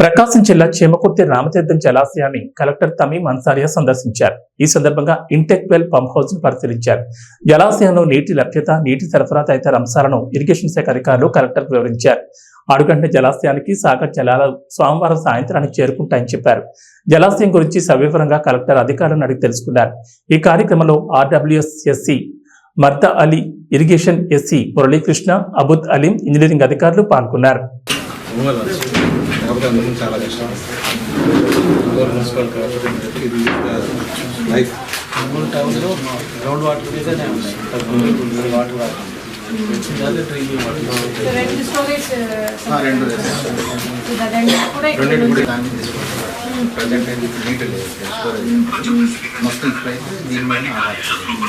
ప్రకాశం జిల్లా చేమకుర్తి రామతీర్థం జలాశయాన్ని కలెక్టర్ తమీం అన్సారియా సందర్శించారు. ఈ సందర్భంగా ఇంటెక్ వెల్ పంప్ హౌస్ను పరిశీలించారు. జలాశయంలో నీటి లభ్యత నీటి సరఫరా తదితర అంశాలను ఇరిగేషన్ శాఖ అధికారులు కలెక్టర్ వివరించారు. అడుగంట జలాశయానికి సాగర్ జలాలు సోమవారం సాయంత్రానికి చేరుకుంటాయని చెప్పారు. జలాశయం గురించి సవివరంగా కలెక్టర్ అధికారులను అడిగి తెలుసుకున్నారు. ఈ కార్యక్రమంలో RWS SE Marda Ali irrigation SE Muralikrishna Abud Aleem engineering అధికారులు పాల్గొన్నారు. కాకపోతే అందుకు చాలా కష్టం మున్సిపల్ కాబట్టి ఇది లైఫ్ మూడు టౌన్లో గ్రౌండ్ వాటర్ మీదనే ఉన్నాయి వాటర్ వాటర్ కూడా కూడా ప్రజెంట్ అయితే ఇప్పుడు నీట్ లేదు స్టోరేజ్ మొత్తం ఇప్పుడైతే దీని మీద ఆధారపడి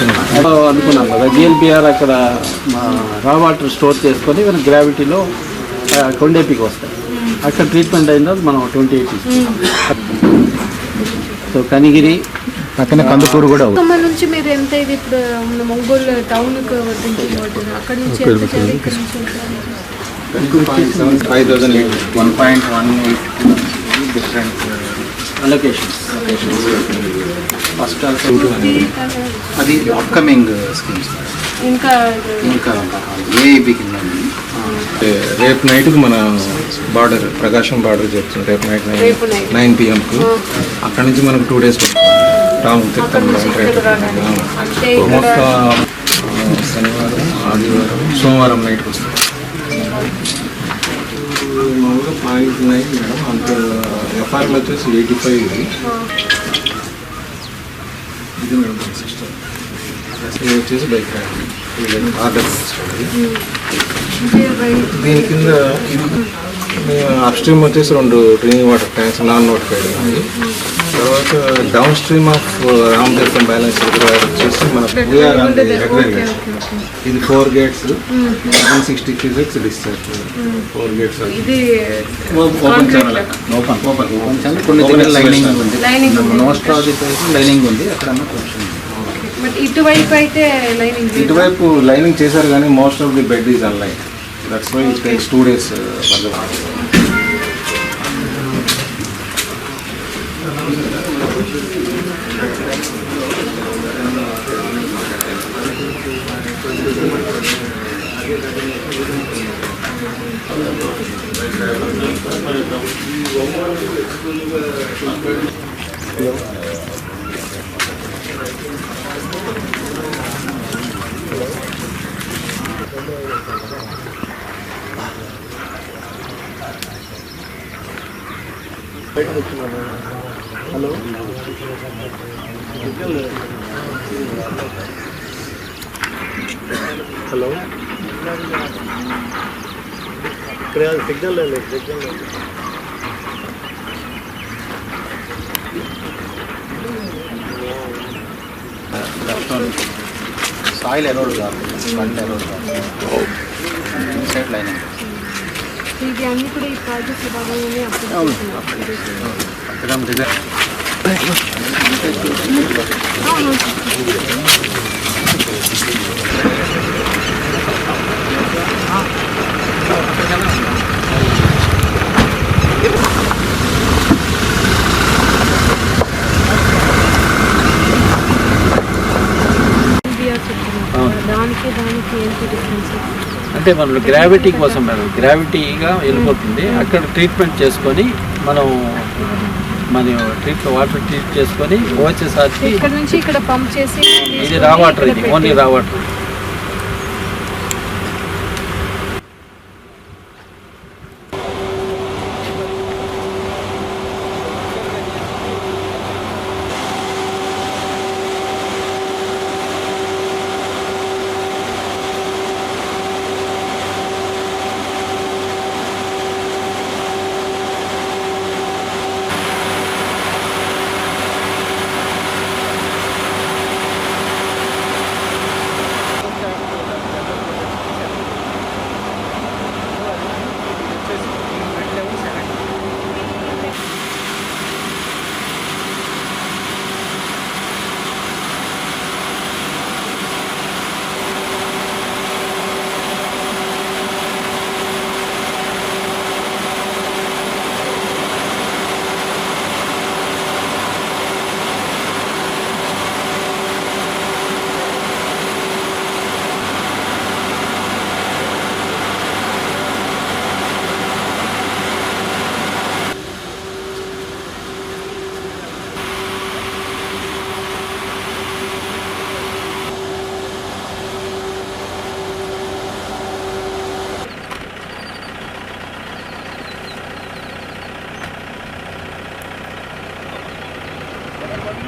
అనుకున్నాం కదా. జిఎల్పిఆర్ అక్కడ మా రా వాటర్ స్టోర్ చేసుకొని మన గ్రావిటీలో కొండేపికి వస్తాయి. అక్కడ ట్రీట్మెంట్ అయిన తర్వాత మనం ట్వంటీ ఎయిట్ సో కనిగిరి పక్కన కందుకూరు కూడా నుంచి మీరు ఎంత ఇది ఇప్పుడు మన ఒంగోలు టౌన్ డ్రింకింగ్ వాటర్ అక్కడ నుంచి ఎంత చేయాలి? ఇక్కడ నుంచి ఎంత? Five thousand one point one eight different allocation first అది అప్కమింగ్ స్కీమ్స్ ఇంకా ఇంకా ఏఐబి కింద. రేపు నైట్కి మన బార్డర్ ప్రకాశం బార్డర్ చెప్తుంది రేపు నైట్ night. నైన్ పిఎంకు అక్కడ నుంచి మనకు టూ డేస్ రాము ఇక్కడ మొత్తం శనివారం ఆదివారం సోమవారం నైట్కి వస్తుంది. మామూలుగా పాయింట్ నైన్ మేడం అంత ఎఫ్ఆర్ఎల్ వచ్చేసి ఎయిటీ ఫైవ్ ఇది. ఇది మేడం సిస్టమ్ ఇది వచ్చేసి బైక్ ఆర్డర్ దీని కింద అప్ స్ట్రీమ్ వచ్చేసి రెండు drinking water tanks non notified ఉన్నాయి. తర్వాత downstream of Ramatheertham balance reservoir వచ్చేసి మన ఇది four gates one sixty cusecs discharge four gates ఇది open channel open open open channel కొన్ని Open దగ్గర లైనింగ్. ఉంది. లైనింగ్ ఉంది. లైనింగ్ అక్కడ కొంచెం ఇటువైపు అయితే లైనింగ్. ఇటువైపు లైనింగ్ చేశారు కానీ most of the bed is unlined reacções, texturas abandonadas. Yeah. Two days hello ఇక్కడ సిగ్నల్ లేదు సిగ్నల్ లేదు సాయిల్ ఎరోడ్ కాదు పంట ఎరోడ్ కాదు సైడ్ లైనింగ్ ఇది అన్ని కూడా ఈ ప్రాజెక్ట్ భాగంలోనే అప్పుడు చేస్తున్నారు. పక్కన డిజైన్ అవును. ఇది ఆ చెప్తున్నారు. దానికి దానికి ఏంటి డిఫరెన్స్ అంటే మనం గ్రావిటీ కోసం మేడం గ్రావిటీగా వెళ్ళిపోతుంది. అక్కడ ట్రీట్మెంట్ చేసుకొని మనం మన ట్రీట్ వాటర్ ట్రీట్ చేసుకొని వచ్చేసరికి ఇక్కడ నుంచి ఇక్కడ పంప్ చేసి ఇది రా వాటర్ ఇది ఓన్లీ రా వాటర్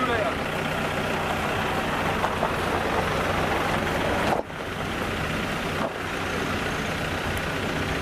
Müller.